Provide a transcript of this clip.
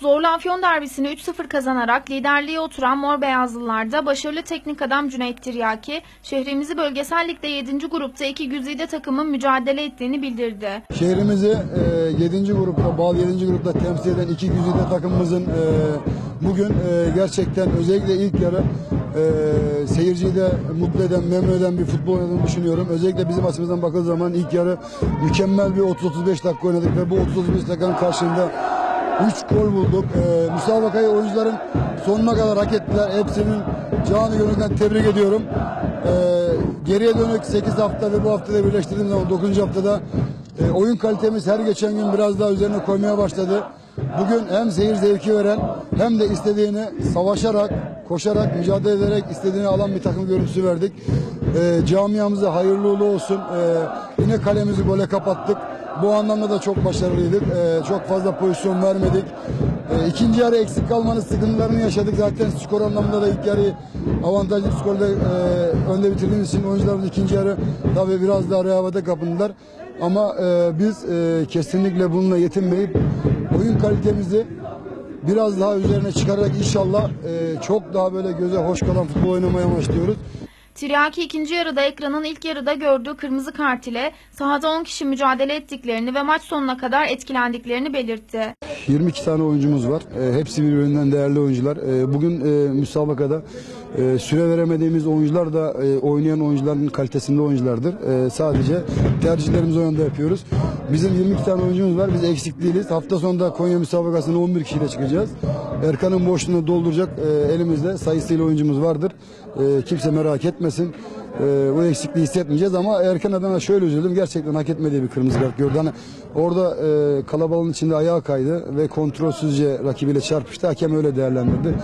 Zorlu Afyon derbisini 3-0 kazanarak liderliğe oturan Mor Beyazlılar'da başarılı teknik adam Cüneyt Tiryaki, şehrimizi bölgesel ligde 7. grupta iki güzide takımın mücadele ettiğini bildirdi. Şehrimizi e, 7. grupta, Bal 7. grupta temsil eden iki güzide takımımızın e, bugün e, gerçekten özellikle ilk yarı e, seyirciyi de mutlu eden, memnun eden bir futbol oynadığını düşünüyorum. Özellikle bizim açımızdan bakıldığı zaman ilk yarı mükemmel bir 30-35 dakika oynadık ve bu 30-35 dakikanın karşılığında 3 gol bulduk. E, müsabakayı oyuncuların sonuna kadar hak ettiler. Hepsinin canı gönülden tebrik ediyorum. E, geriye dönük 8 hafta ve bu haftada birleştirdiğim zaman 9. haftada e, oyun kalitemiz her geçen gün biraz daha üzerine koymaya başladı. Bugün hem seyir zevki veren hem de istediğini savaşarak, koşarak, mücadele ederek istediğini alan bir takım görüntüsü verdik. E, camiamıza hayırlı uğurlu olsun. E, yine kalemizi gole kapattık. Bu anlamda da çok başarılıydık. E, çok fazla pozisyon vermedik. E, ikinci yarı eksik kalmanın sıkıntılarını yaşadık. Zaten skor anlamında da ilk yarıyı avantajlı bir skorla e, önde bitirdiğimiz için oyuncularımız ikinci yarı tabii biraz daha rehavete kapındılar. Ama e, biz e, kesinlikle bununla yetinmeyip oyun kalitemizi biraz daha üzerine çıkararak inşallah e, çok daha böyle göze hoş kalan futbol oynamaya başlıyoruz. Tiryaki ikinci yarıda ekranın ilk yarıda gördüğü kırmızı kart ile sahada 10 kişi mücadele ettiklerini ve maç sonuna kadar etkilendiklerini belirtti. 22 tane oyuncumuz var. E, hepsi birbirinden değerli oyuncular. E, bugün e, müsabakada e, süre veremediğimiz oyuncular da e, oynayan oyuncuların kalitesinde oyunculardır. E, sadece tercihlerimizi o yönde yapıyoruz. Bizim 22 tane oyuncumuz var. Biz eksik değiliz. Hafta sonunda Konya müsabakasına 11 kişiyle çıkacağız. Erkan'ın boşluğunu dolduracak e, elimizde sayısıyla oyuncumuz vardır. E, kimse merak etmesin. E, bu eksikliği hissetmeyeceğiz ama Erkan adına şöyle üzüldüm. Gerçekten hak etmediği bir kırmızı kart gördü. Hani orada e, kalabalığın içinde ayağa kaydı ve kontrolsüzce rakibiyle çarpıştı. Hakem öyle değerlendirdi.